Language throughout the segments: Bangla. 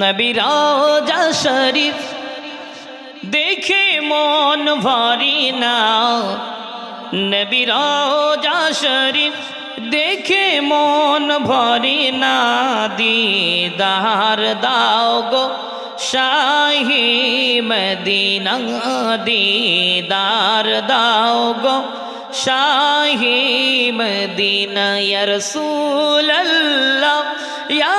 নবিরাজা শরীফ, দেখে মন ভরি না। নবিরাজা শরীফ, দেখে মন ভরি না। দিদার দাও গো শাহি মদিনা, দিদার দাও গো শাহি মদিনা। ইয়া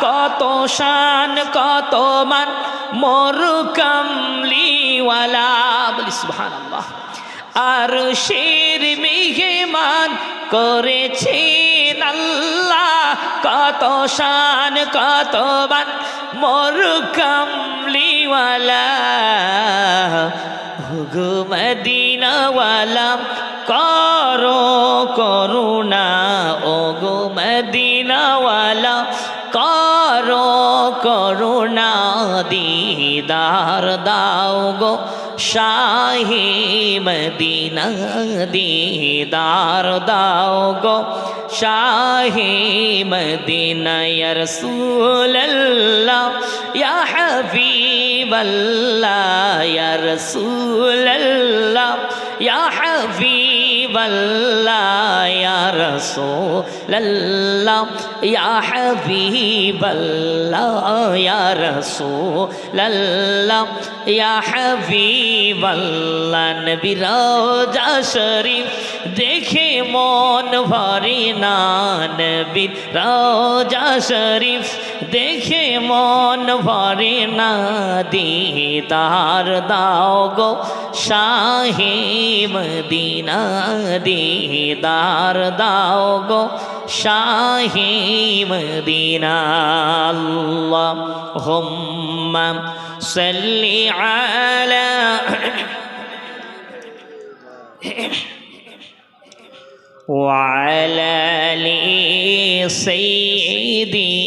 কত শান, কত মান মোর কামলিওয়ালা বলি, সুবহানাল্লাহ। আর শের মেঘমান করেছেন আল্লাহ। কত শান, কত মান মোর কামলিওয়ালা করো করুণা ও গো মদিনাওয়ালা করো করুণা দিদার, দাও গো শাহি মদিনা দিদার, দাও গো শাহি মদিনা রাসূলুল্লাহ, ইয়া হাবিবাল্লাহ হাবিবাল্লাহ, ইয়া রাসূলুল্লাহ, ইয়া হাবিবাল্লাহ, ইয়া রাসূলুল্লাহ, ইয়া হাবিবাল্লাহ, নবী রোজা শরীফ দেখে মন ভরে না, নবী রোজা শরীফ দেখে মন ভরে না, দিদার দাও গো শাহে মদিনা। দিদার দাও গো শাহে মদিনা আল্লাহ হুম্মা সাল্লি আলা وعلى آل سيدنا